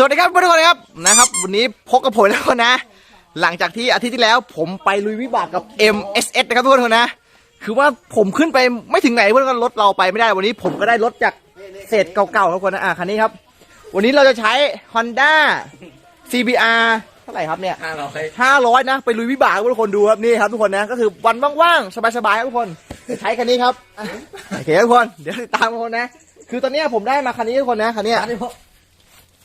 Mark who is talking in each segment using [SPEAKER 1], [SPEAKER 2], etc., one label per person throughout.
[SPEAKER 1] สวัสดีครับทุกคนครับนะครับ วันนี้พบกับผมแล้วนะ หลังจากที่อาทิตย์ที่แล้วผมไปลุยวิบากกับ MSS นะครับทุกคนนะ คือว่าผมขึ้นไปไม่ถึงไหนเพื่อนก็รถเราไปไม่ได้วันนี้ผมก็ได้รถจากเศษเก่าๆครับทุกคนนะอะคันนี้ครับ วันนี้เราจะใช้ Honda CBR เท่าไหร่ครับเนี่ย
[SPEAKER 2] ห้าร้อย
[SPEAKER 1] ห้าร้อยนะไปลุยวิบากให้ทุกคนดูครับนี่ครับทุกคนนะก็คือวันว่างๆสบายๆครับทุกคนใช้คันนี้ครับอะโอเคทุกคนเดี๋ยวติดตามทุกคนนะ คือตอนเนี้ยผมได้มาคันนี้ทุกคนนะคันเนี้ย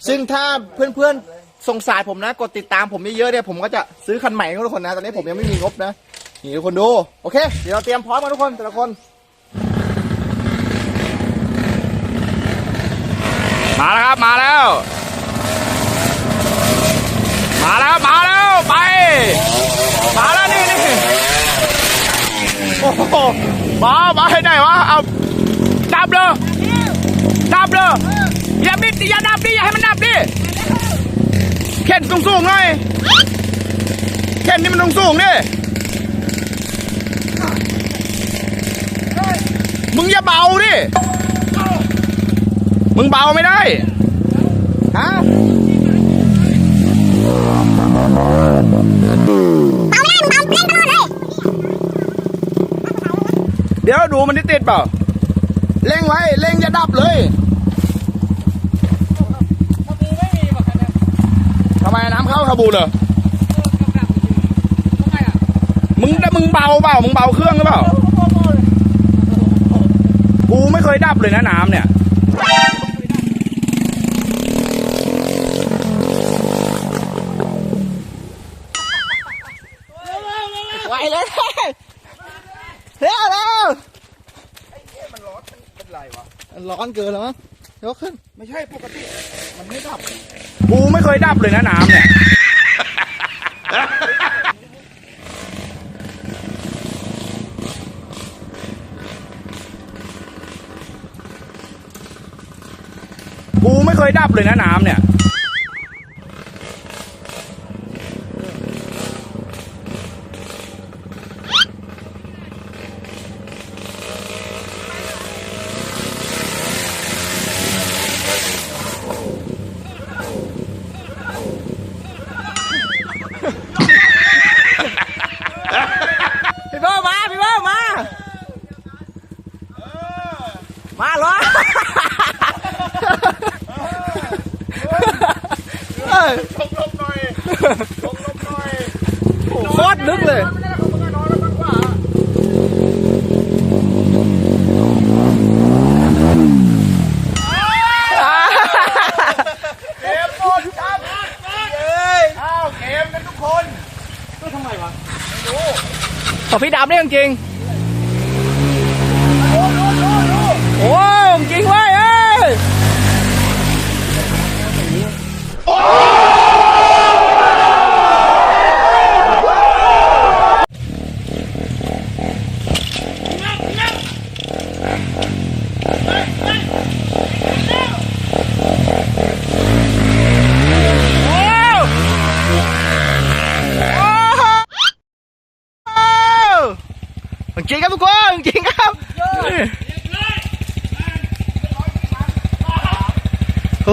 [SPEAKER 1] ซึ่งถ้าเพื่อนๆสงสารผมนะ กดติดตามผมเยอะๆเนี่ยผมก็จะซื้อคันใหม่ให้ทุกคนนะ ตอนนี้ผมยังไม่มีงบนะ นี่ทุกคนดู โอเค เดี๋ยวเราเตรียมพร้อมกันทุกคนแต่ละคน
[SPEAKER 2] มาแล้วครับ มาแล้ว มาแล้ว มาแล้ว ไป มาแล้วนี่นี่โอ้โหมามาให้ได้วะ เอา ดับเลย ดับเลย อย่าบิดดิอย่าดับดิอย่าให้มันดับดิเข็นสูงสูงหน่อยเข็นนี่มันสูงสูงดิมึงอย่าเบาดิมึงเบาไม่ได้ฮะเดี๋ยวดูมันติดเปล่าเร่งไว้เร่งอย่าดับเลยทำ ไมน้ำเข้าคาบูเหรอมึงมึงเบาเปล่ามึงเบาเครื่องหรือเปล่ากูไม่เคยดับเลยนะน้ำเนี่ย
[SPEAKER 1] ไหวเลยเร็วเร็ว
[SPEAKER 2] มันร้อนเป็นไรวะ
[SPEAKER 1] ร้อนเกินแล้วมั้งยกขึ้น
[SPEAKER 2] ไม่ใช่ปกติ มันไม่ดับกูไม่เคยดับเลยนะน้ำเนี่ยกูไม่เคยดับเลยนะน้ำเนี่ย
[SPEAKER 1] พี่เบิ้มมาพี่เบิ้มมามาเหรอเอ้ย
[SPEAKER 2] ลงลมหน่อยลงลมหน่อย
[SPEAKER 1] โคตรลึกเลย
[SPEAKER 2] เกมหมดครับเอ้ยอ้าวเกมกันทุกคนก็ทำไมวะ
[SPEAKER 1] ของพี่ดำนี่จริง
[SPEAKER 2] โอ้
[SPEAKER 1] โอ้จริงเว้ยเอ้ย
[SPEAKER 2] โอ้โอ้
[SPEAKER 1] จริงครับทุกคนจริงครับ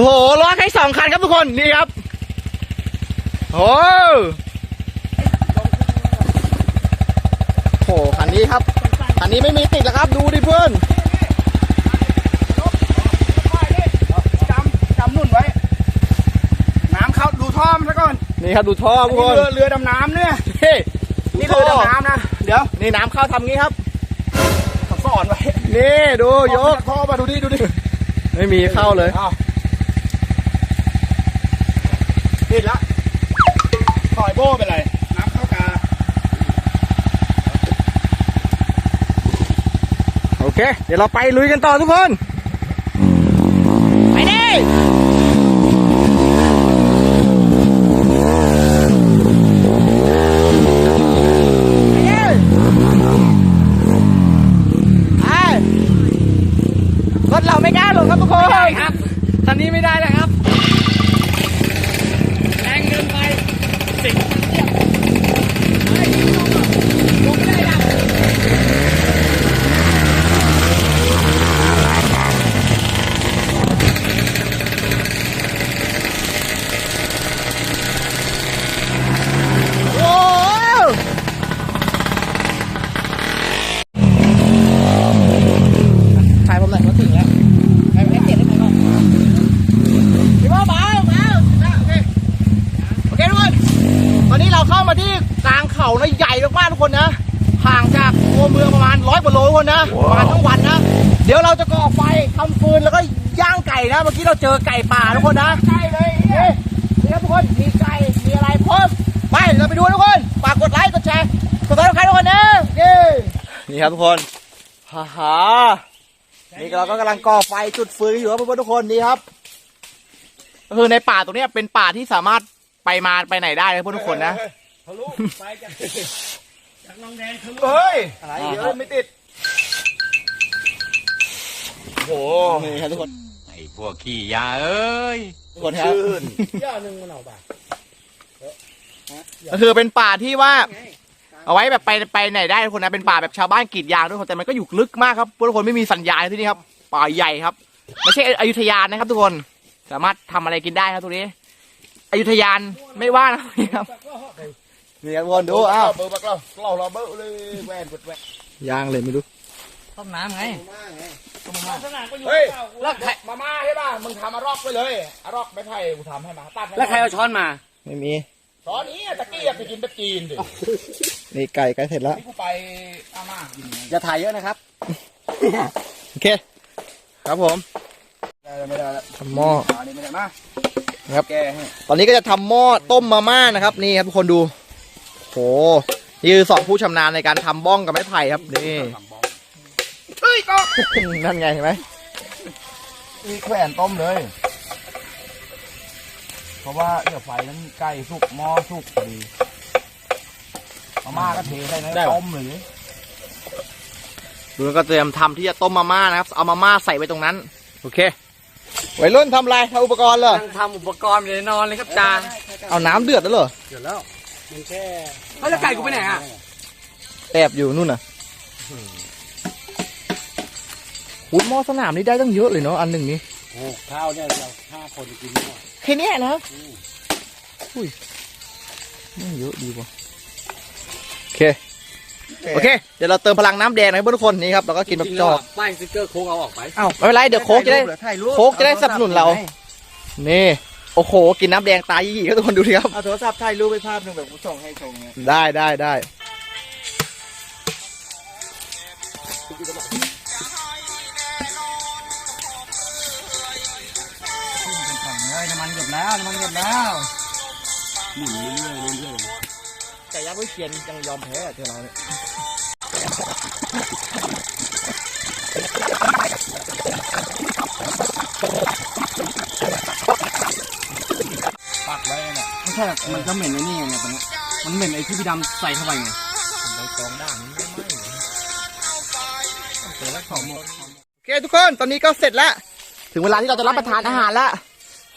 [SPEAKER 1] โอ้โหล้อแค่สองคันครับทุกคน นี่ครับ โอ้โหคันนี้ครับ คันนี้ไม่มีติดแล้วครับ ดูดิเพื่อน
[SPEAKER 2] จำจำนุ่นไว้ น้ำเข้าดูท่อมนซะก่อน
[SPEAKER 1] นี่ครับดูท่อทุกค
[SPEAKER 2] นี่
[SPEAKER 1] น
[SPEAKER 2] เรือเรือดำน้ำเนี่ย
[SPEAKER 1] นี่
[SPEAKER 2] นี่เรือดำน้ำนะ เดี๋ยว
[SPEAKER 1] นี่น้ำเข้าทำงี้ครับ
[SPEAKER 2] เขาสอนไว้
[SPEAKER 1] นี่ดูยก
[SPEAKER 2] ท่อมาดูดิดูดิ
[SPEAKER 1] ไม่มีเข้าเลย
[SPEAKER 2] ผิดละถอยโบ้ไปเลยน้ำเข้ากา
[SPEAKER 1] โอเค เดี๋ยวเราไปลุยกันต่อทุกคน ไปดิ เข้ามาที่กลางเขานะใหญ่ทุกคนนะ
[SPEAKER 2] ห่างจาก
[SPEAKER 1] ตัวเมืองประมาณร้อยกว่าโลทุนนะประทั้งวันนะ เดี๋ยวเราจะก่อไฟทำฟืนแล้วก็ย่างไก่นะ เมื่อกี้เราเจอไก่ป่าทุกคนนะไก่เลยเนี่ครับทุกคนมีไก่มีอะไรเพิ่มไปเราไปดูทุกคนฝากกดไลค์กดแชร์กดติดตามทุกคนนะนี่นี่ครับทุกคนฮ่าฮ่า นี่เราก็กำลังก่อไฟจุดฟืนอยู่ครับเพื่อนๆทุกคนนี่ครับ ก็คือในป่าตรงเนี้ยเป็นป่าที่สามารถไปมาไปไหนได้นะเพื่อนทุกคนนะ
[SPEAKER 2] ทะลุไปจากจากน้องแดงทะลุเฮ้ยอะไรเดี๋ยวไม่ติด โอ้โห
[SPEAKER 1] นี่ครับทุกคน
[SPEAKER 3] ไอ้พวกขี้ยาเอ้ย
[SPEAKER 1] ทุกคนครับ
[SPEAKER 2] ชื่น
[SPEAKER 4] ย่อหนึ่งมันเอาไป
[SPEAKER 1] ก็คือเป็นป่าที่ว่า เอาไว้แบบไปไปไหนได้ทุกคนนะเป็นป่าแบบชาวบ้านกรีดยางทุกคนแต่มันก็อยู่ลึกมากครับทุกคนไม่มีสัญญาณที่นี่ครับป่าใหญ่ครับไม่ใช่อยุธยานะครับ ทุกคนสามารถทำอะไรกินได้ครับตรงนี้อยุธยานไม่ว่านะนี่ครับนี่ครับทุกคนดูอ้าว
[SPEAKER 2] เบอร์บักเราเราเราเบอร์เลยแหวนเบิดแหวน
[SPEAKER 1] ย่างเลยไม่รู้
[SPEAKER 4] ต้มน้ำไง
[SPEAKER 2] เฮ้ยแล้วมาม่าใช่ป่ะมึงทำอารอกไปเลยอารอกไม่ไผ่กูทำให้มาตัดให้
[SPEAKER 4] แล้วใครเอาช้อนมา
[SPEAKER 1] ไม่มี
[SPEAKER 2] ตอนนี้ตะกี้อยากไปกินแบบจีนดิ
[SPEAKER 1] นี่ไก่ใกล้เสร็จแล้ว
[SPEAKER 2] นี่กูไปอาม่ากินไง
[SPEAKER 4] อย่าถ่ายเยอะนะครับ
[SPEAKER 1] โอเค ครับผม
[SPEAKER 2] ได้ไม่ได้แล้ว
[SPEAKER 1] ทำหม้อ
[SPEAKER 2] อันนี้ไม่ได้มา
[SPEAKER 1] ครับ
[SPEAKER 2] แกให้
[SPEAKER 1] ตอนนี้ก็จะทำหม้อต้มมาม่านะครับ นี่ครับทุกคนดูโหนี่คือสองผู้ชำนาญในการทำบ้องกับไม้ไผ่ครับนี่
[SPEAKER 2] เฮ้ยก็
[SPEAKER 1] นั่นไงเห็นไหม
[SPEAKER 2] มีแขวนต้มเลย เพราะว่าเดี๋ยวไฟนั้นใกล้สุกหม้อสุกพอดี มาม่าก็เทได้นะต้มเลย
[SPEAKER 1] ดูแล้วก็เตรียมทำที่จะต้มมาม่านะครับ เอามาม่าใส่ไว้ตรงนั้น โอเควัยรุ่นทำอะไรทำอุปกรณ์เหรอ
[SPEAKER 4] นั่งทำอุปกรณ์อยู่ในนอนเลยครับจาน
[SPEAKER 1] เอาน้ำเดือดแล้วเหรอ
[SPEAKER 4] เดี๋ยวแล้วมันแค่เฮ้ยแล้วไก่กูไปไหนอะ
[SPEAKER 1] แอบอยู่นู่นน่ะหุยหม้อสนามนี่ได้ตั้งเยอะเลยเนาะอันหนึ่งนี้
[SPEAKER 4] โอ้ข้าวเนี่ยเราห้าคนกิน
[SPEAKER 1] แค่เนี้ยนะอุ้ยไม่เยอะดีว่ะโอ เคโอเค เดี๋ยวเราเติมพลังน้ำแดงนะเพื่อนทุกคนนี่ครับเราก็กินแบบจอก
[SPEAKER 4] ป้ายสติ๊กเกอร์โค้งเอาออกไป
[SPEAKER 1] เอ้าไม่เป็นไรเดี๋ยวโค้กจะได้
[SPEAKER 2] ถ่ายรูป
[SPEAKER 1] โค้กจะได้สนับสนุนเรา นี่โอ้โหกินน้ำแดงตายยี่ๆก็ทุกคนดูดิครับ
[SPEAKER 2] เอาโทรศัพท์ถ่ายรูปไปภาพหนึ่งแบบกูส่งให้ชมเนี่ย
[SPEAKER 1] ได้ได้ได้
[SPEAKER 4] เฮ้ยน้ำมันหยดแล้วน้ำมันหยดแล้วหมุน
[SPEAKER 1] ไก่ย่างวิเชียนยังยอมแพ้เธอเราเนี่ย
[SPEAKER 2] ปักไว้น่ะ
[SPEAKER 4] ๆไม่ใช่หรอกมันก็เหม็นไอ้นี่ไงเนี่ยตอนเนี้ยมันเหม็นไอ้ที่พี่ดำใส่เข้าไปไง
[SPEAKER 2] ใบตองด่างนี่ไม่ไหม้เจอแล้วของหมด
[SPEAKER 1] โอเคทุกคนตอนนี้ก็เสร็จแล้ว ถึงเวลาที่เราจะรับประทานอาหารแล้ว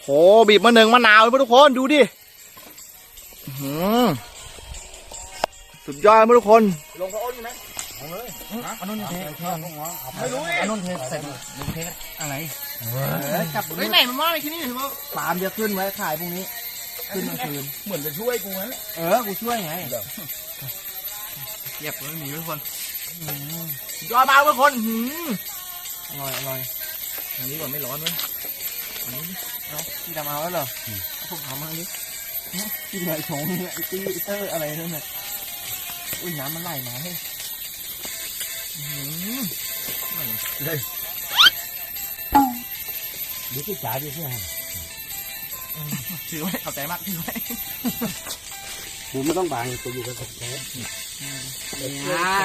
[SPEAKER 1] โหบีบมะเนืองมะนาวเลยเพื่อนทุกคนดูดิอื้อหือ สุดยอดเพื่อนทุกคน
[SPEAKER 2] ลงพระอ้นไหม
[SPEAKER 4] อันนู้นเทแค่นั้น
[SPEAKER 2] ไม่รู้
[SPEAKER 4] อันนู้นเทใส่มึงเทอะไรจับ
[SPEAKER 1] เฮ้ยไหนมันว่าในที่นี่ถือว่า
[SPEAKER 4] ฟาร์มจะขึ้นไว้ขายพรุ่งนี้ขึ้นกลางคืน
[SPEAKER 2] เหมือนจะช่วยกูงั้น
[SPEAKER 4] เออกูช่วยไง
[SPEAKER 1] เก็บมันมีทุกคนยอดมาทุกคนอื้อหือ
[SPEAKER 4] อร่อยอร่อย
[SPEAKER 1] อันนี้ก่อนไม่ร้อนเว้ย
[SPEAKER 4] เอาพี่ดำเอาแล้วเหรอผมเอามาดิกินไหนชงเนี่ยตีเตอร์อะไรนั่นน่ะ อุ้ยน้ำมันไหลมาเฮ้ยดูสิจ๋าดูสิฮะ
[SPEAKER 1] ถือไว้ขอบใจมากถือไว้
[SPEAKER 4] กูไม่ต้องบางตัวอยู่กับแท้ใช่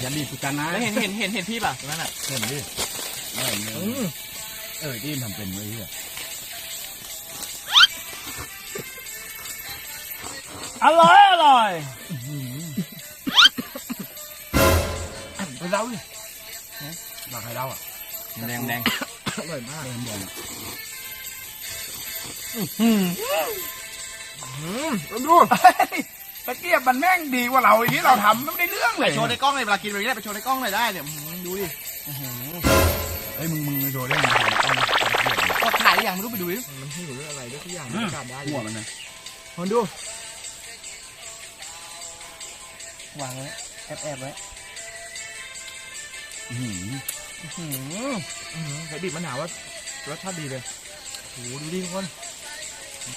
[SPEAKER 4] อย่าบีบกูกันนะ
[SPEAKER 1] เห็นเห็นเห็นเห็นพี่ป่ะตรงนั้นอะ
[SPEAKER 2] เห็นดิเออที่ทำเป็นไว้เหี้ย
[SPEAKER 4] อร่อยอร่อย
[SPEAKER 2] ไปเล่าดิหลักใครเล่าอะ
[SPEAKER 4] แดงแดง
[SPEAKER 2] อร่อยมากเลยแดง
[SPEAKER 1] อืมดู
[SPEAKER 2] ตะเกียบมันแม่งดีกว่าเราอย่างนี้เราทำไม่ได้เรื่อง
[SPEAKER 1] ไป
[SPEAKER 2] เลย
[SPEAKER 1] โชว์ในกล้องเลยเวลากินแบบนี้ได้ไปโชว์ในกล้องเลยได้เนี่ยอื้อหือดูดิ
[SPEAKER 2] เฮ้ยมึงมึงโชว์ได้มึงต้อง
[SPEAKER 1] ก็ถ่ายได้ยังไม่รู้ไปดูดิมันหิวหรืออะไรด้วยทุกอย่างมันจำได้
[SPEAKER 2] หัวมันนะ
[SPEAKER 1] คนดู
[SPEAKER 4] วางไว้แอบแอบไว้
[SPEAKER 2] อื้อหือ
[SPEAKER 1] อื้อหือใส่บีบมะนาวว่ารสชาติดีเลยโอ้โหดูดิทุกคน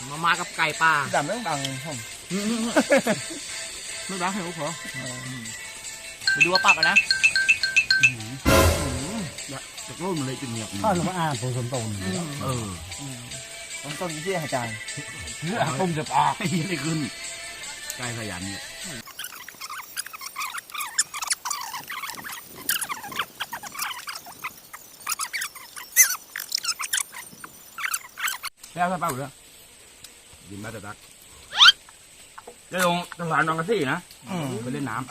[SPEAKER 1] มามากับไก่ป่า
[SPEAKER 2] ดำเรื่องดังผม
[SPEAKER 1] ไม่รักให้ลูกเหรอไปดูว่าปรับอะนะ
[SPEAKER 2] จากโลกมันเลยจะเงียบ
[SPEAKER 4] ข้าวหรือว่าอ่านผสมตรง
[SPEAKER 2] เออ
[SPEAKER 1] ต้นต้นนี้ที่อาจารย์
[SPEAKER 2] เนื้อต้มจะปากยังไม่ขึ้นใกล้ขยันเนี่ย แล้วถ้าเป้าเหรอยินมาแต่ตักได้ลงสะพานบางกะซี่นะไปเล่นน้ำ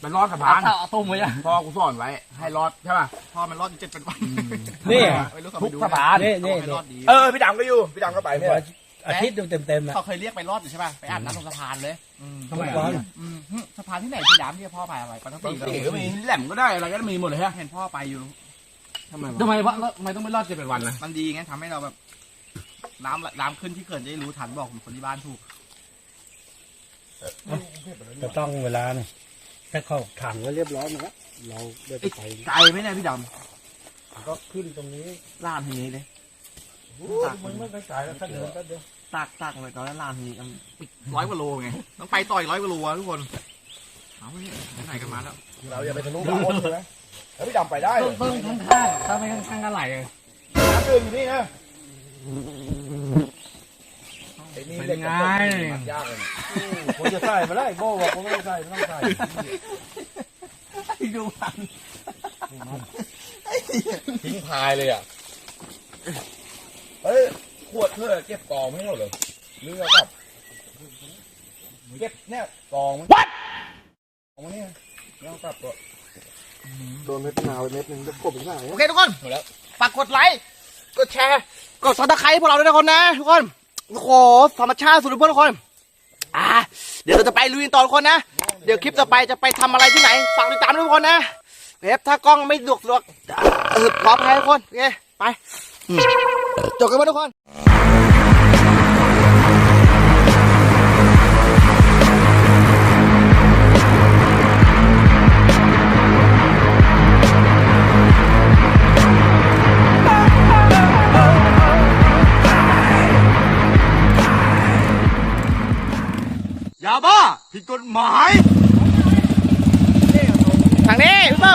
[SPEAKER 2] ไปรอดสะพาน
[SPEAKER 1] เอาต้มไว้อะ
[SPEAKER 2] พ่อกูสอนไว้ ให้รอดใช่ป่ะ
[SPEAKER 1] พอมันรอดอยู่เจ็ดเป็นวัน
[SPEAKER 4] นี่
[SPEAKER 1] ไม่รู้เขา
[SPEAKER 2] ทุ
[SPEAKER 1] ไป
[SPEAKER 2] ก
[SPEAKER 1] ดู
[SPEAKER 2] สะพาน
[SPEAKER 4] นี่นี่
[SPEAKER 1] เขาให้รอดดี
[SPEAKER 2] เออพี่ดำก็อยู่พี่ดำก็ไปไม่ใช่
[SPEAKER 4] อาทิตย์เต็มเต็มๆนะ
[SPEAKER 1] เขาเคยเรียกไปรอดอยู่ใช่ป่ะไปอาบน้ำตรงสะพานเลย
[SPEAKER 2] ทำไม
[SPEAKER 4] ทุกวัน
[SPEAKER 2] อะ
[SPEAKER 1] อืมหึสะพานที่ไหนที่ดำที่พ่อไปอะไรปกติ
[SPEAKER 2] บางทีก็มีแหลมก็ได้อะไรก็มีหมดเลยฮะ
[SPEAKER 1] เห็นพ่อไปอยู่ทำไม
[SPEAKER 2] ทำไมวะทำไมต้องไม่รอดเจ็ดเป็นวันนะ
[SPEAKER 1] มันดีไงทำให้เราแบบ น้ำน้ำขึ้นที่เขื่อนจะได้รู้ทันบอกคนที่บ้านถูก
[SPEAKER 4] จะต้องเวลาเนี่ยถ้าเข้าถังก็เรียบร้อยนะเราได้ไป
[SPEAKER 1] ไกลไหมเนี่ยพี่ด
[SPEAKER 4] ก็ขึ้นตรงนี้ำ
[SPEAKER 1] ลานทีนี้เลย
[SPEAKER 4] มันไม่ไปไกลแล้วถ้าเดินก็เดิน
[SPEAKER 1] ตักตักเลยตอนนั้นลานทีนี้ร้อยกว่าโลไงต้องไปต่อยร้อยกว่าโลอะทุกคนเอาไปเนี่ยไหนๆกันมาแล้ว
[SPEAKER 2] เราอย่าไปทะลุบางคนเลยนะแล้วพี่ดำไปได้
[SPEAKER 4] ต้นข้างๆถ้าไม่ข้างๆก็ไหลเลย
[SPEAKER 2] น้ำดื่มอยู่นี่นะไอ้ นี่เด็กกับผมนี่มันยากเลย
[SPEAKER 4] ผมจะใส่มาได้โบ้บอกผมไม่ใส่ไม่ต้องใส่
[SPEAKER 1] ดูมัน
[SPEAKER 2] ทิ้งพายเลยอะเฮ้ยขวดเธอเก็บกองไม่หมดเลยหรือเอากลับเก็บเนี่ยกองมัน What กองนเนี่ยแล้วเอากลับก็
[SPEAKER 4] โดนเม็ดนาวเม็ดหนึ่งจะกบอีกหน่อย
[SPEAKER 1] โอเคทุกคน
[SPEAKER 2] หมดแล้ว
[SPEAKER 1] ฝากกดไลค์กดแชร์กดซับสไครต์พวกเราด้วยนะคนนะทุกคน โอ้ธรรมชาติสุดยอนทุกคนอ่าเดี๋ยวเราจะไปลุยกันต่อทุกคนนะ เดี๋ยวคลิปต่อไปจะไปทำอะไรที่ไหนฝากติดตามด้วยทุกคนนะเอฟถ้ากล้องไม่สะดวกสะดวกเออขออภัยทุกคนโอเคไปอืมจบกันไปทุกคน ทา